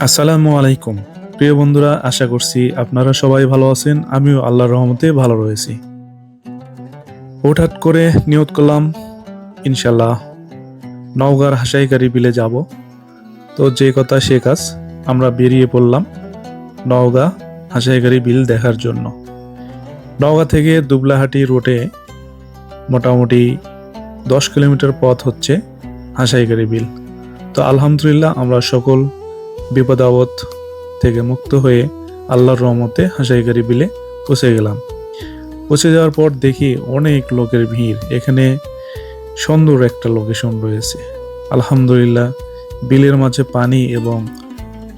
আসসালামু আলাইকুম। প্রিয় বন্ধুরা, আশা করছি আপনারা সবাই ভালো আছেন। আমিও আল্লাহর রহমতে ভালো রয়েছি। হঠাৎ করে নিয়ত করলাম ইনশাল্লাহ নওগাঁর হাসাইকারি বিলে যাব। তো যে কথা সে কাজ, আমরা বেরিয়ে পড়লাম নওগাঁ হাসাইকারি বিল দেখার জন্য। নওগাঁ থেকে দুবলাহাটি রোডে মোটামুটি দশ কিলোমিটার পথ হচ্ছে হাসাইকারি বিল। তো আলহামদুলিল্লাহ আমরা সকল বিপদ থেকে মুক্ত হয়ে আল্লাহর রহমতে হাসাইকারি বিলে পৌঁছে গেলাম। পৌঁছে যাওয়ার পর দেখি অনেক লোকের ভিড়। এখানে সুন্দর একটা লোকেশন রয়েছে। আলহামদুলিল্লাহ, বিলের মাঝে পানি এবং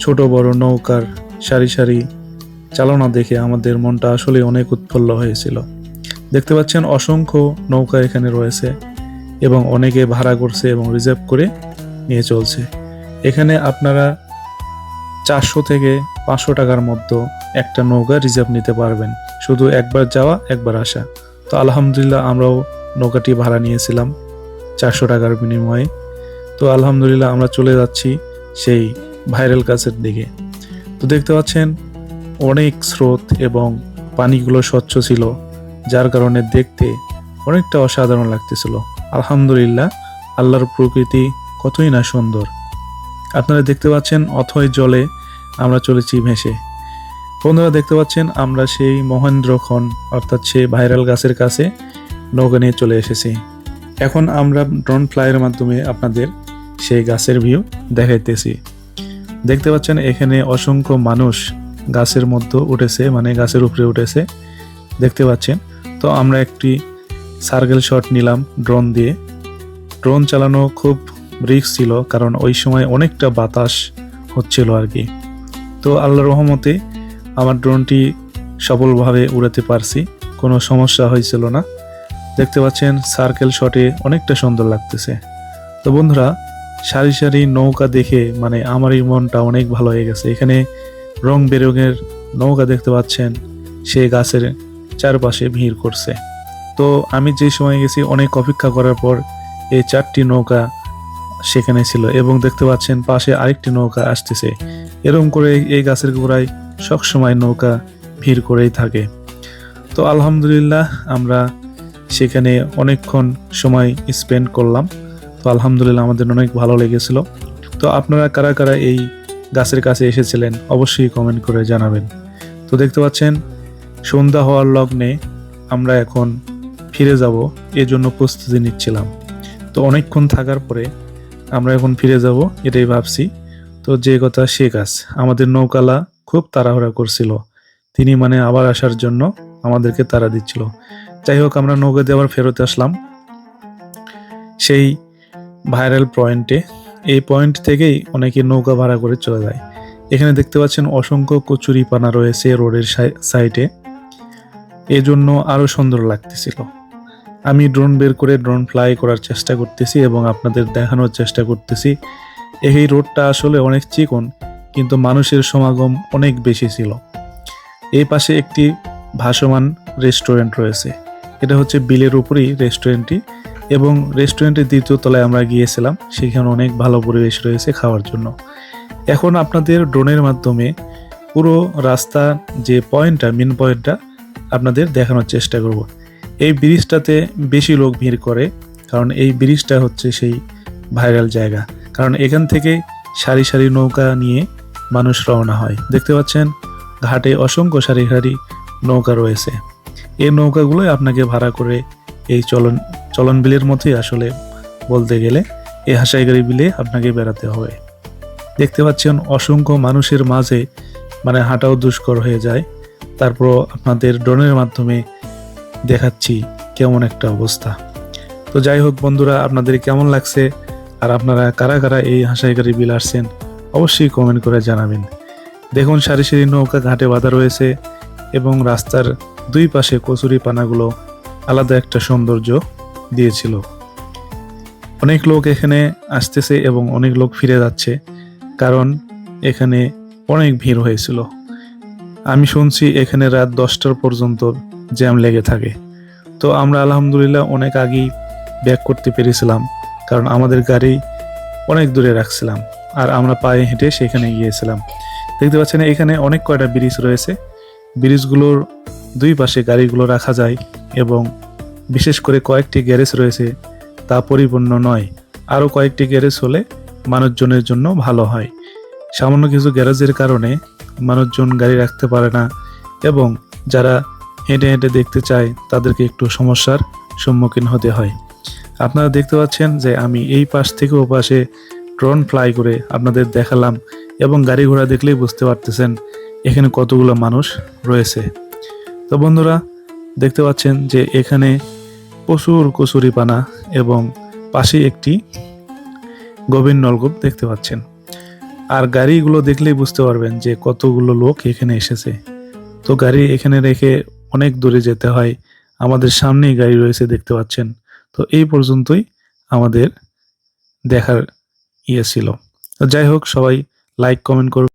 ছোট বড় নৌকার সারি সারি চালনা দেখে আমাদের মনটা আসলে অনেক উৎফুল্ল হয়েছিল। দেখতে পাচ্ছেন অসংখ্য নৌকা এখানে রয়েছে এবং অনেকে ভাড়া করছে এবং রিজার্ভ করে নিয়ে চলছে। এখানে আপনারা চারশো থেকে পাঁচশো টাকার মধ্যে একটা নৌকা রিজার্ভ নিতে পারবেন। শুধু একবার যাওয়া, একবার আসা। তো আলহামদুলিল্লাহ আমরাও নৌকাটি ভাড়া নিয়েছিলাম চারশো টাকার বিনিময়ে। তো আলহামদুলিল্লাহ আমরা চলে যাচ্ছি সেই ভাইরাল গাছের দিকে। তো দেখতে পাচ্ছেন, অনেক স্রোত এবং পানিগুলো স্বচ্ছ ছিল, যার কারণে দেখতে অনেকটা অসাধারণ লাগতেছিল। আলহামদুলিল্লাহ, আল্লাহর প্রকৃতি কতই না সুন্দর। আপনারা দেখতে পাচ্ছেন অথয় জলে আমরা চলেছি ভেসে। বন্ধুরা দেখতে পাচ্ছেন আমরা সেই মহেন্দ্রক্ষণ অর্থাৎ সেই ভাইরাল গাছের কাছে নৌকা নিয়ে চলে এসেছি। এখন আমরা ড্রোন ফ্লাইয়ের মাধ্যমে আপনাদের সেই গাছের ভিউ দেখাইতেছি। দেখতে পাচ্ছেন এখানে অসংখ্য মানুষ গাছের মধ্যে উঠেছে মানে গাছের উপরে উঠেছে। দেখতে পাচ্ছেন। তো আমরা একটি সার্কেল শট নিলাম ড্রোন দিয়ে। ড্রোন চালানো খুব রিস্ক ছিল, কারণ ওই সময় অনেকটা বাতাস হচ্ছিল আর কি। তো আল্লাহ রহমতে আমার ড্রোনটি সফলভাবে উড়াতে পারছি, কোনো সমস্যা হয়েছিল না। দেখতে পাচ্ছেন, সার্কেল শটে অনেকটা সুন্দর লাগতেছে। তো বন্ধুরা, সারি সারি নৌকা দেখে মানে আমারই মনটা অনেক ভালো হয়ে গেছে। এখানে রং বেরঙের নৌকা দেখতে পাচ্ছেন, সে গাছের চারপাশে ভিড় করছে। তো আমি যে সময় গেছি, অনেক অপেক্ষা করার পর এই চারটি নৌকা সেখানে ছিল এবং দেখতে পাচ্ছেন পাশে আরেকটি নৌকা আসতেছে। এরকম করে এই গাছের গোড়ায় সবসময় নৌকা ভিড় করেই থাকে। তো আলহামদুলিল্লাহ আমরা সেখানে অনেকক্ষণ সময় স্পেন্ড করলাম। তো আলহামদুলিল্লাহ আমাদের অনেক ভালো লেগেছিল। তো আপনারা কারা কারা এই গাছের কাছে এসেছিলেন অবশ্যই কমেন্ট করে জানাবেন। তো দেখতে পাচ্ছেন, সন্ধ্যা হওয়ার লগ্নে আমরা এখন ফিরে যাব, এজন্য প্রস্তুতি নিচ্ছিলাম। তো অনেকক্ষণ থাকার পরে আমরা এখন ফিরে যাব, এটাই ভাবছি। তো যে কথা সে কাজ। আমাদের নৌকালা খুব তাড়াহুড়া করছিল। তিনি মানে আবার আসার জন্য আমাদেরকে তাড়া দিচ্ছিল। যাই হোক, আমরা নৌকা দিয়ে আবার ফেরত আসলাম সেই ভাইরাল পয়েন্টে। এই পয়েন্ট থেকেই অনেকে নৌকা ভাড়া করে চলে যায়। এখানে দেখতে পাচ্ছেন অসংখ্য কচুরি পানা রয়েছে রোডের সাইডে। এজন্য আরও সুন্দর লাগতেছিল। আমি ড্রোন বের করে ড্রোন ফ্লাই করার চেষ্টা করতেছি এবং আপনাদের দেখানোর চেষ্টা করতেছি। এই রোডটা আসলে অনেক চিকন, কিন্তু মানুষের সমাগম অনেক বেশি ছিল। এই পাশে একটি ভাসমান রেস্টুরেন্ট রয়েছে। এটা হচ্ছে বিলের উপরেই রেস্টুরেন্টটি এবং রেস্টুরেন্টের দ্বিতীয় তলায় আমরা গিয়েছিলাম। সেখানে অনেক ভালো পরিবেশ রয়েছে খাওয়ার জন্য। এখন আপনাদের ড্রোনের মাধ্যমে পুরো রাস্তা যে পয়েন্টটা মেন পয়েন্টটা আপনাদের দেখানোর চেষ্টা করব। এই ব্রিজটাতে বেশি লোক ভিড় করে, কারণ এই ব্রিজটা হচ্ছে সেই ভাইরাল জায়গা। কারণ এখান থেকে সারি সারি নৌকা নিয়ে মানুষ রওনা হয়। দেখতে পাচ্ছেন, ঘাটে অসংখ্য সারি সারি নৌকা রয়েছে। এই নৌকাগুলোই আপনাকে ভাড়া করে এই চলন চলন বিলের মতোই আসলে বলতে গেলে এই হাসাইগাড়ি বিলে আপনাকে বেড়াতে হবে। দেখতে পাচ্ছেন, অসংখ্য মানুষের মাঝে মানে হাঁটাও দুষ্কর হয়ে যায়। তারপর আপনাদের ড্রোনের মাধ্যমে দেখাচ্ছি কেমন একটা অবস্থা। তো যাই হোক বন্ধুরা, আপনাদের কেমন লাগছে আর আপনারা কারা কারা এই হাসাইকারি বিল আসছেন অবশ্যই কমেন্ট করে জানাবেন। দেখুন সারি সারি নৌকা ঘাটে বাঁধা রয়েছে এবং রাস্তার দুই পাশে কচুরি পানাগুলো আলাদা একটা সৌন্দর্য দিয়েছিল। অনেক লোক এখানে আসতেছে এবং অনেক লোক ফিরে যাচ্ছে কারণ এখানে অনেক ভিড় হয়েছিল। আমি শুনছি এখানে রাত দশটার পর্যন্ত জ্যাম লেগে থাকে। তো আমরা আলহামদুলিল্লাহ অনেক আগেই ব্যাক করতে পেরেছিলাম, কারণ আমাদের গাড়ি অনেক দূরে রাখছিলাম আর আমরা পায়ে হেঁটে সেখানে গিয়েছিলাম। দেখতে পাচ্ছেন এখানে অনেক কয়টা ব্রিজ রয়েছে। ব্রিজগুলোর দুই পাশে গাড়িগুলো রাখা যায় এবং বিশেষ করে কয়েকটি গ্যারেজ রয়েছে, তা পরিপূর্ণ নয়। আরও কয়েকটি গ্যারেজ হলে মানুষজনের জন্য ভালো হয়। সামান্য কিছু গ্যারেজের কারণে মানুষজন গাড়ি রাখতে পারে না এবং যারা হেঁটে হেঁটে দেখতে চায় তাদেরকে একটু সমস্যার সম্মুখীন হতে হয়। আপনারা দেখতে পাচ্ছেন যে আমি এই পাশ থেকে ও পাশে ড্রোন ফ্লাই করে আপনাদের দেখালাম এবং গাড়ি ঘোড়া দেখলেই বুঝতে পারতেছেন এখানে কতগুলো মানুষ রয়েছে। তো বন্ধুরা, দেখতে পাচ্ছেন যে এখানে প্রচুর কচুরি পানা এবং পাশে একটি গভীর নলকূপ দেখতে পাচ্ছেন। আর গাড়িগুলো দেখলেই বুঝতে পারবেন যে কতগুলো লোক এখানে এসেছে। তো গাড়ি এখানে রেখে অনেক দূরে যেতে হয়। আমাদের সামনেই গাড়ি রয়েছে, দেখতে পাচ্ছেন। তো এই পর্যন্তই আমাদের দেখার ইয়ে ছিল। যাই হোক, সবাই লাইক কমেন্ট করুন।